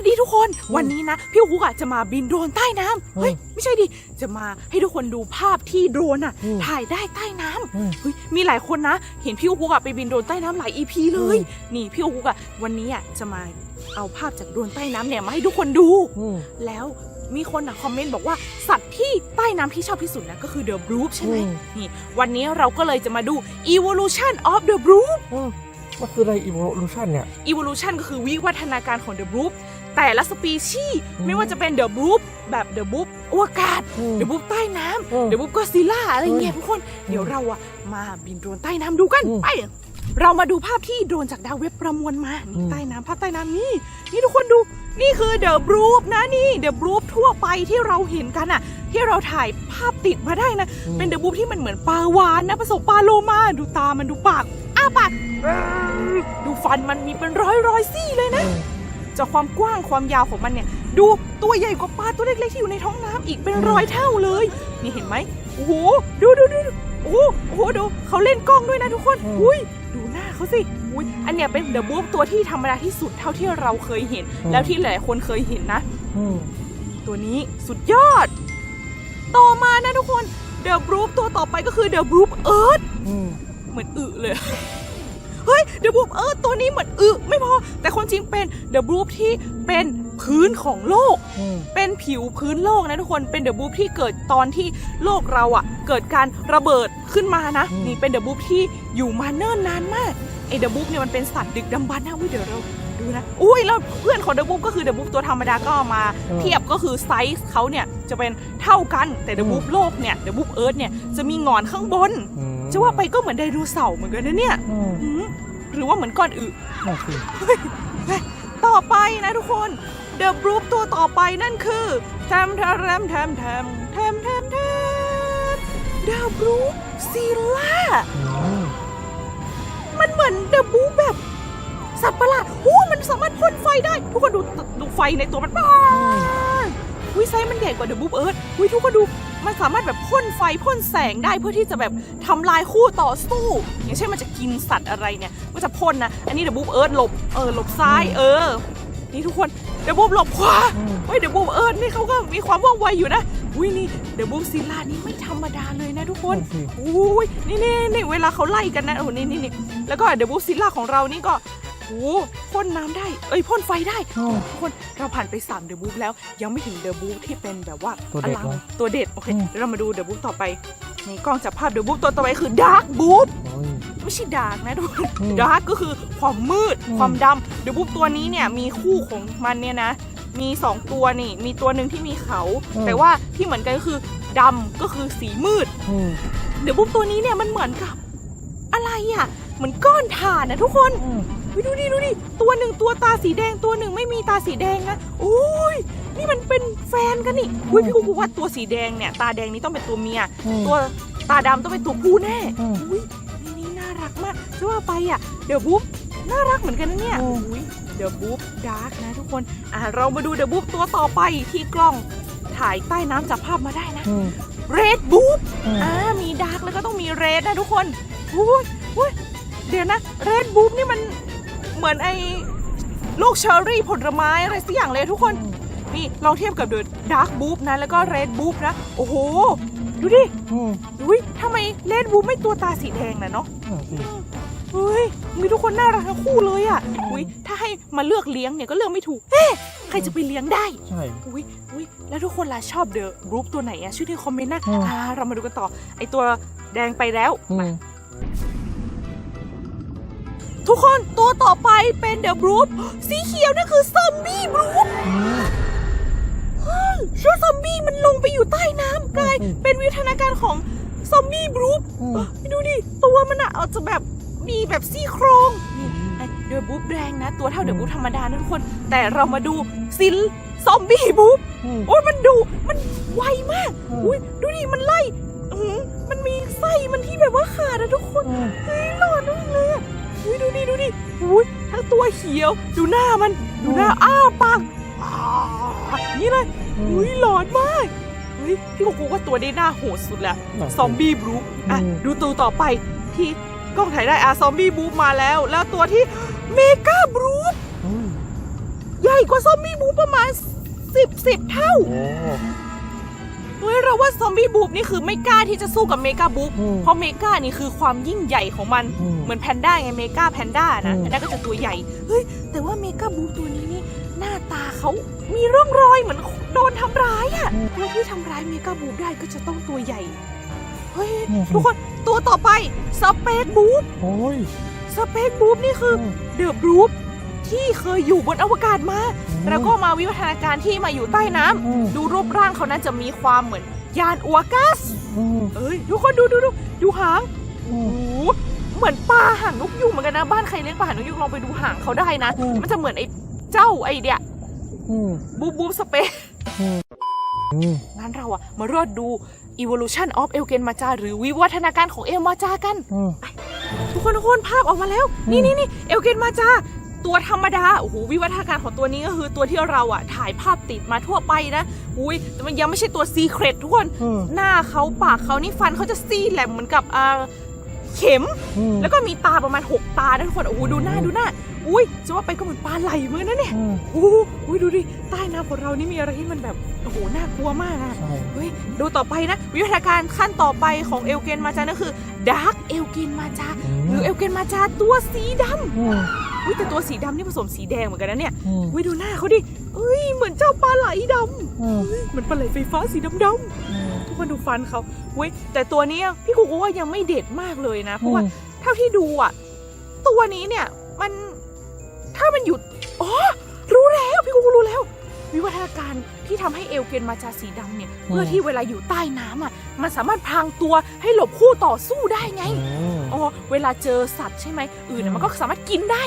วัสดีทุกคน วันนี้นะ พี่ฮุกอะจะมาบินโดรนใต้น้ำเฮ้ยไม่ใช่ดิ จะมาให้ทุกคนดูภาพที่โดรนอะอืมถ่ายได้ใต้น้ำอืมเฮ้ยมีหลายคนนะ เห็นพี่ฮุกอะไปบินโดรนใต้น้ำหลาย EP เลย นี่พี่ฮุกอะวันนี้อะจะมาเอาภาพจากโดรนใต้น้ำเนี่ยมาให้ทุกคนดูอืมแล้วมีคนอะคอมเมนต์บอกว่าสัตว์ที่ใต้น้ำที่ชอบที่สุดนะก็คือเดอะบรูฟใช่ไหมอืมนี่วันนี้เราก็เลยจะมาดู evolution of the brood อืมมันคืออะไร evolution เนี่ย evolution ก็คือวิวัฒนาการของ the brood แต่ละสปีชีส์อืมไม่ว่าจะเป็น the brood แบบ the brood อวกาศอืม the brood ใต้น้อืมำ the brood ก็ซิล่าอะไรเงี้ยอืมทุกคน เดี๋ยวเราอะมาบินโดรนใต้น้ำดูกันอืมไปเรามาดูภาพที่โดรนจากดาวเว็บประมวลมาอืนี่มใต้น้ำภาพใต้น้ำนี่นี่ทุกคนดูนี่คือ the brood นะนี่ the brood ทั่วไปที่เราเห็นกันอะที่เราถ่ายภาพติดมาได้นะ เป็นเดอะบูฟที่มันเหมือนปลาวานนะผสมปลาโลมาดูตามันดูปากอ้าปากดูฟันมันมีเป็นร้อยร้อยซี่เลยนะอืม จากความกว้างความยาวของมันเนี่ย ดูตัวใหญ่กว่าปลาตัวเล็กๆที่อยู่ในท้องน้ำอีกเป็นร้อยเท่าเลย นี่เห็นไหมโอ้โหดูดูดูดูโอ้โหโอ้โหดูเขาเล่นกล้องด้วยนะทุกคนอืมอุ้ยดูหน้าเขาสิอุ้ยอันเนี้ยเป็นเดอะบูฟตัวที่ธรรมดาที่สุดเท่าที่เราเคยเห็น แล้วที่หลายคนเคยเห็นนะอืมตัวนี้สุดยอด ต่อมานะทุกคนเดอะบรูฟตัวต่อไปก็คือเดอะบรูฟเอิร์ธอืมเหมือนอึเลยเฮ้ยเดอะบรูฟเอิร์ธตัวนี้เหมือนอึไม่พอ แต่คนจริงเป็นเดอะบรูฟที่เป็นพื้นของโลก อืม เป็นผิวพื้นโลกนะทุกคนเป็นเดอะบูฟที่เกิดตอนที่โลกเราอะ่ะ เกิดการระเบิดขึ้นมานะนี่เป็นเดอะบูฟที่อยู่มาเนิ่นนานมากไอเดอะบูฟเนี่ยมันเป็นสัตว์ดึกดำบรรพ์นะอุ้ยเดี๋ยวเราดูนะอุ้ยแล้วเพื่อนของเดอะบูฟก็คือเดอะบูฟตัวธรรมดาก็เอามา เทียบก็คือไซส์เขาเนี่ยจะเป็นเท่ากันแต่เดอะบูฟโลกเนี่ยเดอะบูฟเอิร์ธเนี่ยจะมีหงอนข้างบน อืม จะว่าไปก็เหมือนไดโนเสาร์เหมือนกันนะเนี่ยอืม หืมหรือว่าเหมือนก้อนอึน่าสิต่อไปนะทุกคน เดอะบรูฟตัวต่อไปนั่นคือแทมแทมแทมแทมแทมแทมแทมเดอะบรูฟซีล่า อืมมันเหมือนเดอะบรูฟแบบ สัตว์ประหลาดโอ้มันสามารถพ่นไฟได้ ทุกคนดูดูไฟในตัวมันป้านวิไซส์มันใหญ่กว่าเดอะบรูฟเอิร์ธวิทุกคนดู มันสามารถแบบพ่นไฟพ่นแสงได้เพื่อที่จะแบบทำลายคู่ต่อสู้ อย่างเช่นมันจะกินสัตว์อะไรเนี่ยมันจะพ่นนะอันนี้เดอะบรูฟเอิร์ธหลบเออหลบซ้ายเออ นี่ทุกคนเดอะบรูฟหลบขวาอืมเฮ้ยเดอะบรูฟเอิร์ธนี่เขาก็มีความว่องไวอยู่นะอุ้ยนี่เดอะบรูฟซิลล่านี่ไม่ธรรมดาเลยนะทุกคนน่าสิอุ้ยนี่นี่นี่เวลาเขาไล่กันนะโอ้โหนี่นี่นี่แล้วก็เดอะบรูฟซิลล่าของเรานี่ก็โอ้โหพ่นน้ำได้ เอ้ยพ่นไฟได้อืมทุกคน เราผ่านไป3เดอะบูฟแล้วยังไม่ถึงเดอะบูฟที่เป็นแบบว่าตัวเด็ดอลังเหรอตัวเด็ดโอเคอืม เดี๋ยวเรามาดูเดอะบูฟต่อไปนี่กล้องจับภาพเดอะบูฟตัวต่อไปคือดาร์กบูฟ โอ้ย ไม่ใช่ดาร์กนะทุกคนอืมดาร์กก็คือความมืดอืม ความดำเดอะบูฟตัวนี้เนี่ยมีคู่ของมันเนี่ยนะ มี 2 ตัวนี่ มีตัวหนึ่งที่มีเขา แต่ว่าที่เหมือนกันก็คือดำก็คือสีมืดอืมเดอะบูฟตัวนี้เนี่ยมันเหมือนกับอะไรอะเหมือนก้อนถ่านนะทุกคน อืม วิดูดิดูดิตัวหนึ่งตัวตาสีแดงตัวหนึ่งไม่มีตาสีแดงนะโอ้ยนี่มันเป็นแฟนกันนี่อุ้ยพี่กูบอกว่าตัวสีแดงเนี่ย ตาแดงนี้ต้องเป็นตัวเมีย อืมตัวตาดำต้องเป็นตัวผู้แน่อืมอุ้ยนี่นี่น่ารักมากจะว่าไปอะเดี๋ยวบุ๊บน่ารักเหมือนกันนะเนี่ยอืม อุ้ยเดี๋ยวบุ๊บดาร์กนะทุกคนอะเรามาดูเดี๋ยวบุ๊บตัวต่อไปที่กล้องถ่ายใต้น้ำจับภาพมาได้นะ อืม เรดบุ๊บอืม อ่า มีดาร์กแล้วก็ต้องมีเรดนะทุกคนอุ้ยอุ้ยเดี๋ยวนะ เรดบุ๊บนี่มัน เหมือนไอ้ลูกเชอร์รี่ผลไม้อะไรสักอย่างเลยทุกคน นี่ลองเทียบกับเดอะดาร์กบุ๊บนะ แล้วก็เรดบุ๊บนะ โอ้โห ดูดิอืมอุ้ยทำไมเรดบุ๊บไม่ตัวตาสีแดงนะเนาะน่าสิเฮ้ยมีทุกคนน่ารักทั้งคู่เลยอะอุ้ยถ้าให้มาเลือกเลี้ยงเนี่ยก็เลือกไม่ถูกเฮ้ใครจะไปเลี้ยงได้ ใช่ อุ้ยอุ้ยแล้วทุกคนล่ะชอบเดอะรูปตัวไหนอะช่วยที่คอมเมนต์นะอืม อ่าเรามาดูกันต่อ ไอตัวแดงไปแล้ว อืม ทุกคนตัวต่อไปเป็นเดอะบรูฟสีเขียวนั่นคือซอมบี้บรูฟเชื้อซอมบี้มันลงไปอยู่ใต้น้ำกลายเป็นวิวัฒนาการของซอมบี้บรูฟอือดูดิ ตัวมันอะอาจจะแบบมีแบบซี่โครงเดอะบรูฟแดงนะ ตัวเท่าเดอะบรูฟธรรมดานะทุกคน แต่เรามาดูซิลซอมบี้บรูฟโอ้ยมันดูมันไวมากอุ้ยดูดิมันไล่มันมีไส้มันที่แบบว่าขาดอะทุกคนอืมเฮ้ยหลอนมากเลยอะ อุ้ยดูดิดูดิอุ้ยทั้งตัวเขียว ดูหน้ามัน ดูหน้าอ้าปากอ่าอย่างนี่เลยอืมอุ้ยหลอนมากเฮ้ยพี่กูว่าตัวนี้น่าโหดสุดแล้วน่าสิซอมบี้บรูฟอะอืมดูตัวต่อไปที่กล้องถ่ายได้อะซอมบี้บรูฟมาแล้ว แล้วตัวที่เมกาบรูฟอืมใหญ่ญ่กว่าซอมบี้บู๊ประมาณสิบสิบเท่าโอ้ เฮ้ยเราว่าซอมบี้บู๊นี่คือไม่กล้าที่จะสู้กับเมกาบู๊อืมเพราะเมกานี่คือความยิ่งใหญ่ของมันอืมเหมือนแพนด้าไงเมกาแพนด้านะอืมแพนด้าก็จะตัวใหญ่เฮ้ยแต่ว่าเมกาบูตัวนี้นี่หน้าตาเขามีร่องรอยเหมือนโดนทำร้ายอะตัวที่ทำร้ายเมกาบูได้ก็จะต้องตัวใหญ่เฮ้ยทุกคนตัวต่อไปสเปซบูฟโอ้ยสเปซบูฟนี่คืออมเดอะบรูฟ ที่เคยอยู่บนอวกาศมาอืมแล้วก็มาวิวัฒนาการที่มาอยู่ใต้น้ำอืมดูรูปร่างเขานั้นจะมีความเหมือนยานอวกาศอืมเอ้ยทุกคนดูดูดูดูหางอืโอ้มโหเหมือนปลาหางนกยุงเหมือนกันนะบ้านใครเลี้ยงปลาหางนกยุงลองไปดูหางเขาได้นะอืมมันจะเหมือนไอ้เจ้าไอเดียอืมบูบูสเปซอืมงั้นเราอะมารอดดู evolution of เอลเกนมาจาหรือวิวัฒนาการของเอลมาจากันอืมทุกคนทุกคนภาพออกมาแล้วอืมนี่นี่นี่เอลเกนมาจา ตัวธรรมดาโอ้โหวิวัฒนาการของตัวนี้ก็คือตัวที่เราอะถ่ายภาพติดมาทั่วไปนะอุ้ยแต่มันยังไม่ใช่ตัวซีเครตทุกคน อืม หน้าเขาปากเขานี่ฟันเขาจะซี่แหลมเหมือนกับอ่าเข็ม อืม แล้วก็มีตาประมาณ 6 ตานะทุกคนโอ้โหดูหน้าดูหน้า อุ้ยจะว่าไปก็เหมือนปลาไหลเหมือนกันนะเนี่ย อืมโอ้โหอุ้ยดูดิใต้น้ำของเรานี่มีอะไรที่มันแบบโอ้โหน่ากลัวมากอะใช่ เฮ้ยดูต่อไปนะ วิวัฒนาการขั้นต่อไปของเอลเกนมาจานั่นคือดาร์กเอลเกนมาจาหรือเอลเกนมาจาตัวสีดอืมำ อุ้ยแต่ตัวสีดำนี่ผสมสีแดงเหมือนกันนะเนี่ยอืม อุ้ยดูหน้าเขาดิเอ้ยเหมือนเจ้าปลาไหลดำอืมเฮ้ยเหมือนปลาไหลไฟฟ้าสีดำๆอืมทุกคนดูฟันเขาเว้ยแต่ตัวเนี้ยพี่กูก็ว่ายังไม่เด็ดมากเลยนะเพราะว่าอืม เท่าที่ดูอะ ตัวนี้เนี่ยมันถ้ามันหยุดอ๋อรู้แล้วพี่กูรู้แล้ว วิวัฒนาการที่ทำให้เอลเกนมาจาสีดำเนี่ยเพื่อที่เวลาอยู่ใต้น้ำอะมันสามารถพรางตัวให้หลบคู่ต่อสู้ได้ไง อืม อ๋อเวลาเจอสัตว์ใช่ไหมอื่นอืน่ะม มันก็สามารถกินได้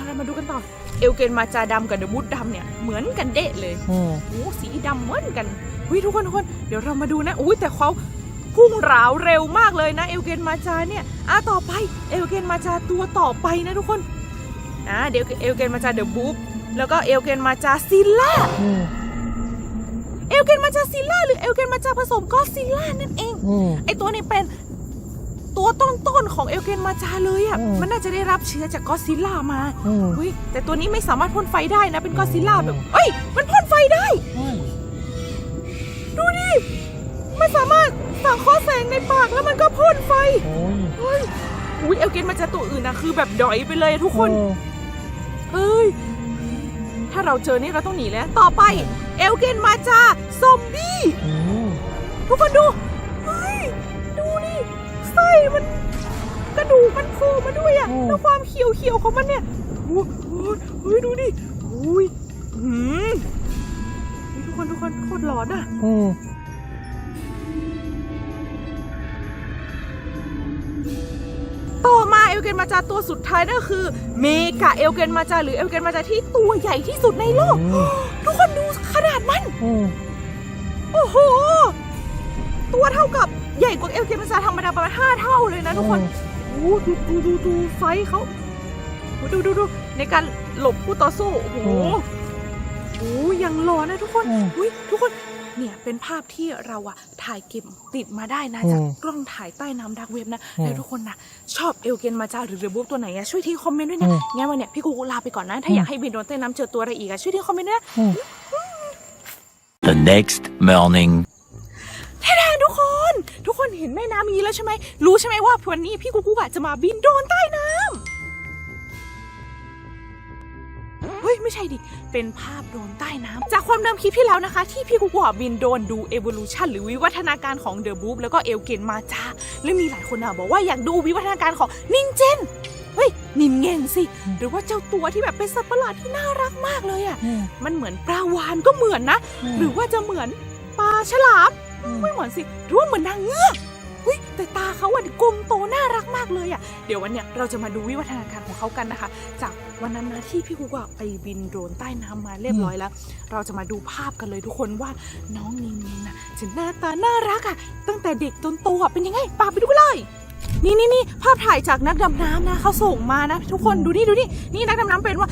อืมเออเรามาดูกันต่อ เอลเกนมาจาดำกับเดอะบูดดำเนี่ย เหมือนกันเดะเลยอืม โอ้สีดำเหมือนกันวิทุกคนทุกคนเดี๋ยวเรามาดูนะอุ้ยแต่เขาพุ่งราวเร็วมากเลยนะ เอลเกนมาจาเนี่ยอะต่อไปเอลเกนมาจาตัวต่อไปนะทุกคนนะเดี๋ยวเอลเกนมาจาเดอะบุ๊แล้วก็เอลเกนมาจาซิลล่า อืม เอลเกนมาจาซิลล่าหรือเอลเกนมาจาผสมก็ซิลล่านั่นเอง อืม ไอตัวนี้เป็น ตัวต้นๆของเอลเกนมาจาเลยอะ อืมมันน่าจะได้รับเชื้อจากก็ซิลล่ามาอืม เฮ้ยแต่ตัวนี้ไม่สามารถพ่นไฟได้นะ เป็นก็ซิลล่าแบบเอ้ย มันพ่นไฟได้เฮ้ยดูดิ มันสามารถสั่งข้อแสงในปากแล้วมันก็พ่นไฟ โอ้ยเฮ้ยอุ้ยเอลเกนมาจากตัวอื่นนะคือแบบดอยไปเลยทุกคนอืมเฮ้ย ถ้าเราเจอนี่เราต้องหนีแล้ว ต่อไป เอลเกนมาจาซอมบี้อืมทุกคนดูเฮ้ยดูนี่ไส้ มันกระดูกมันโผล่มาด้วยอะแล้วความเขียวเขียวๆของมันเนี่ยโอ้โหเฮ้ยดูดิอุ้ยหืมเฮ้ยทุกคนทุกคนโคตรหลอนอะอืมต่อมาเอลเกนมาจาตัวสุดท้ายนั่นก็คือ เมกาเอลเกนมาจาหรือเอลเกนมาจาที่ตัวใหญ่ที่สุดในโลก ทุกคนดูขนาดมันอืมโอ้โห ตัวเท่ากับ ใหญ่กว่าเอลเกนมาจาธรรมดาประมาณห้าเท่าเลยนะทุกคนโอ้ดูดูดูดูไฟเขาโอ้ดูดูดูในการหลบคู่ต่อสู้โอ้โหโอ้ยังร้อนนะทุกคนอืมอุ้ยทุกคนเนี่ยเป็นภาพที่เราอะถ่ายเก็บติดมาได้นะอืมจากกล้องถ่ายใต้น้ำดักเว็บนะอืมแล้วทุกคนนะชอบเอลเกนมาจาหรือเรือบุ๊ตัวไหนอะช่วยทิ้งคอมเมนต์ด้วยนะอืมงั้นวันเนี้ยพี่กูลาไปก่อนนะ ถ้าอืมอยากให้บินโดนใต้น้ำเจอตัวอะไรอีกอะช่วยทิ้งคอมเมนต์ด้วยนะอืม The next morning. แท้ๆทุกคน ทุกคนเห็นแม่น้ำนี้แล้วใช่ไหม รู้ใช่ไหมว่าวันนี้พี่กูกูอะจะมาบินโดรนใต้น้ำเฮ้ย ไม่ใช่ดิ เป็นภาพโดรนใต้น้ำจากความเดิมคลิปที่แล้วนะคะ ที่พี่กูกูอะบินโดรนดู evolution หรือวิวัฒนาการของเดอะบูฟแล้วก็เอลเกนมาจาและมีหลายคนอะบอกว่าอยากดูวิวัฒนาการของนินเจนเฮ้ยนินเงนสิ หรือว่าเจ้าตัวที่แบบเป็นสัตว์ประหลาดที่น่ารักมากเลยอะอืมมันเหมือนปลาวานก็เหมือนนะ หรือว่าจะเหมือนปลาฉลาม ไม่เหมือนสิหรือว่าเหมือนนางเงือกเฮ้ยแต่ตาเขาอะกลมโตน่ารักมากเลยอะ เดี๋ยววันเนี้ยเราจะมาดูวิวัฒนาการของเขากันนะคะ จากวันนั้นนะที่พี่กุ๊กอะไปบินโดรนใต้น้ำมาเรียบร้อยแล้ว เราจะมาดูภาพกันเลยทุกคนว่าน้องนินนินน่ะจะหน้าตาน่ารักอะ ตั้งแต่เด็กจนโตอะเป็นยังไงปาไปดูกันเลย นี่นี่นี่ภาพถ่ายจากนักดำน้ำนะเขาส่งมานะ ทุกคนดูนี่ดูนี่นี่นักดำน้ำเป็นว่า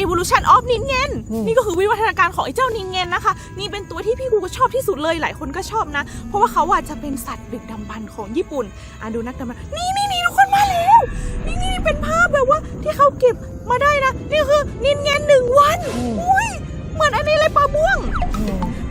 Evolution of n i n g e n นี่ก็คือวิวัฒนาการของไอ้เจ้านิ่ g e n นะคะ นี่เป็นตัวที่พี่กูก็ชอบที่สุดเลยหลายคนก็ชอบนะ เพราะว่าเขาอาจจะเป็นสัตว์ดึกดำบรรของญี่ปุ่นอะดูนักดำบรรนี่นี่นี่ทุกคนมาแล้ว นี่นี่เป็นภาพแบบว่าที่เขาเก็บมาได้นะ นี่คือ n i งเงนหนึ่งวันอุ้ยเหมือนอันนี้เลยปลาบ่วง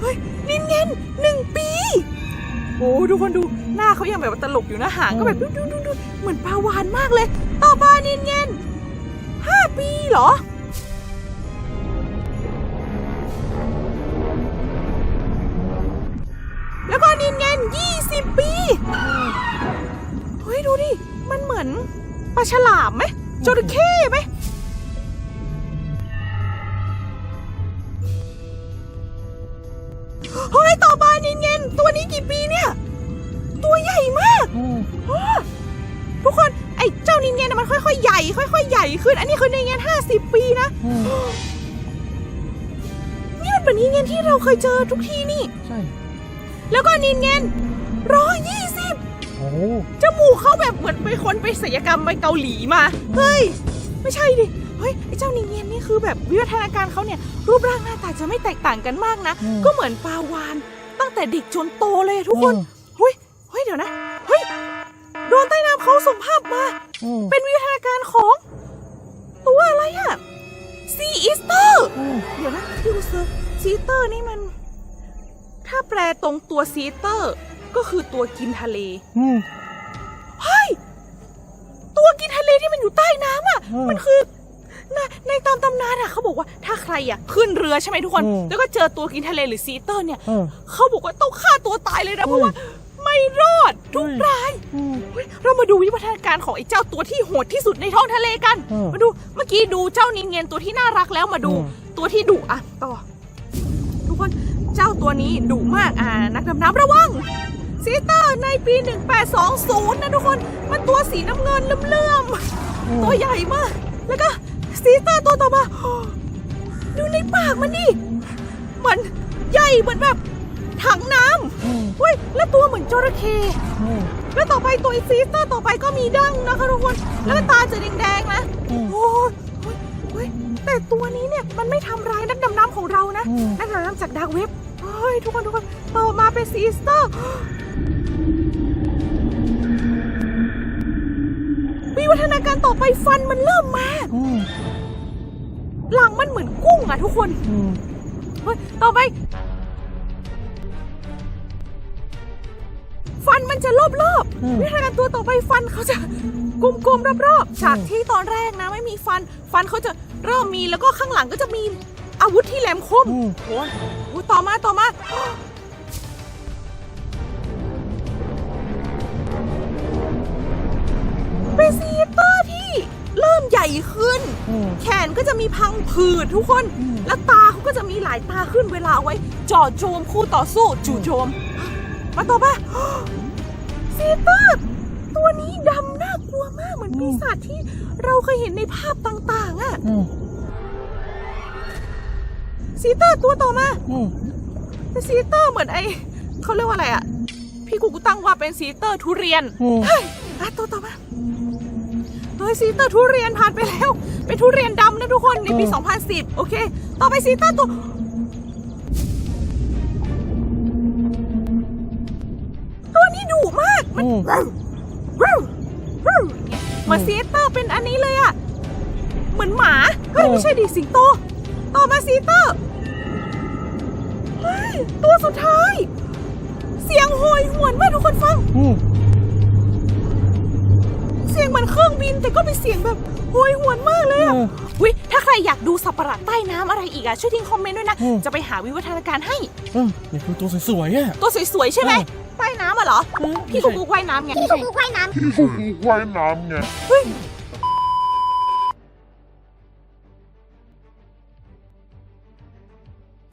เฮ้ย n i งเงนหนึ่งปีโอ้ดูคนดูหน้าเขายังแบบตลกอยู่นะหางก็แบบดูดูดูเหมือนปลาวานมากเลย ต่อไปนิงเงนห้าปีเหรอ เฮ้ยดูดิ มันเหมือนปลาฉลามไหมจระเข้ไหมเฮ้ยต่อมานินเงินตัวนี้กี่ปีเนี่ย ตัวใหญ่มากอืมอ้อทุกคนไอ้เจ้านินเงินน่ะมันค่อยๆใหญ่ ค่อยๆใหญ่ขึ้น อันนี้คือนินเงินห้าสิบปีนะ อืม นี่มันเป็นนินเงินที่เราเคยเจอทุกทีนี่ ใช่ แล้วก็นินเงิน ร้อยยี่สิบโอ้จมูกเขาแบบเหมือนไปคนไปศัลยกรรมไปเกาหลีมา เฮ้ย ไม่ใช่ดิ เฮ้ย ไอ้เจ้านินเงียนนี่คือแบบวิวัฒนาการเขาเนี่ย รูปร่างหน้าตาจะไม่แตกต่างกันมากนะก็เหมือนปลาวาน ตั้งแต่เด็กจนโตเลยอะทุกคน เฮ้ย เฮ้ยเดี๋ยวนะ เฮ้ย โดนใต้น้ำเขาส่งภาพมา อืมเป็นวิวัฒนาการของ ตัวอะไรอะซีอีสเตอร์ อืมเดี๋ยวนะพี่ดูเซอร์ซีเตอร์นี่มัน ถ้าแปลตรงตัวซีเตอร์ ก็คือตัวกินทะเลอืม เฮ้ยตัวกินทะเลที่มันอยู่ใต้น้ำอะ อืมมันคือในในตามตำนานอะเขาบอกว่าถ้าใครอะขึ้นเรือใช่ไหมทุกคน อืม แล้วก็เจอตัวกินทะเลหรือซีเตอร์เนี่ยอืมเขาบอกว่าต้องฆ่าตัวตายเลยนะ เพราะอืมว่าไม่รอดทุกอืม รายอืม เฮ้ยเรามาดูวิวัฒนาการของไอ้เจ้าตัวที่โหดที่สุดในท้องทะเลกัน อืมมาดูเมื่อกี้ดูเจ้านินเงียนตัวที่น่ารักแล้วมาดู อืม ตัวที่ดุอะต่อ ทุกคนเจ้าตัวนี้ดุมากอ่านักดำน้ำระวัง ซีเตอร์ในปี 1820 นะทุกคน มันตัวสีน้ำเงินเลื่อมๆ ตัวใหญ่มาก แล้วก็ซีเตอร์ตัวต่อมา ดูในปากมันดิเหมือนใหญ่เหมือนแบบถังน้อืมำเฮ้ย แล้วตัวเหมือนจระเข้อืมแล้วต่อไปตัวซีเตอร์ต่อไปก็มีดั้งนะคะทุกคน แล้วก็ตาจะแดงๆนะอืมโอ้ยเฮ้ยเฮ้ยแต่ตัวนี้เนี่ยมันไม่ทำร้ายนักดำน้ำของเรานะอืมนักดำน้ำจากดาร์กเว็บเฮ้ยทุกคนทุกคนต่อมาเป็นซีสเตอร์ วิวัฒนาการต่อไปฟันมันเริ่มมาอืมหลังมันเหมือนกุ้งอะทุกคนอืมเฮ้ยต่อไป ฟันมันจะรอบๆวิวัฒนาการตัวต่อไปฟันเขาจะกลมๆรอบๆจากที่ตอนแรกนะไม่มีฟัน ฟันเขาจะเริ่มมีแล้วก็ข้างหลังก็จะมีอาวุธที่แหลมคม อืมโอ้ยโอ้ยต่อมาต่อมา ใหญ่ขึ้นอืมแขนก็จะมีพังผืดทุกคนอืมแล้วตาเขาก็จะมีหลายตาขึ้นเวลาเอาไว้เจ่อโจมคู่ต่อสู้จู่โจม มาต่อป่ะซีเตอร์ตัวนี้ดำน่ากลัวมากเหมือนปีศาจที่เราเคยเห็นในภาพต่างๆอะอืมซีเตอร์ตัวต่อมาอืมเป็นซีเตอร์เหมือนไอเขาเรียกว่าอะไรอะพี่กูกูตั้งว่าเป็นซีเตอร์ทุเรียนอืมเฮ้ยอะตัวต่อมา เฮ้ยซีเตอร์ทุเรียนผ่านไปแล้ว เป็นทุเรียนดำนะทุกคนในปี 2010 โอเค ต่อไปซีเตอร์ตัวตัวนี้ดุมาก มันอืมว้าวว้าวว้าวอย่างเงี้ยเหมือนซีเตอร์เป็นอันนี้เลยอะเหมือนหมา เฮ้ย ไม่ใช่ดิสิงโต ต่อมาซีเตอร์เฮ้ยตัวสุดท้าย เสียงโหยหวนมากทุกคนฟัง บิน แต่ก็เป็นเสียงแบบโหยหวนมากเลยอะอืมวิถ้าใครอยากดูสัตว์ประหลาดใต้น้ำอะไรอีกอะช่วยทิ้งคอมเมนต์ด้วยนะ อืม จะไปหาวิวัฒนาการให้อืมนี่คือตัวสวยๆอะ ตัวสวยๆใช่ไหมอืมใต้น้ำอะเหรออืมพี่กูกูว่ายน้ำไง พี่กูว่ายน้ำเฮ้ย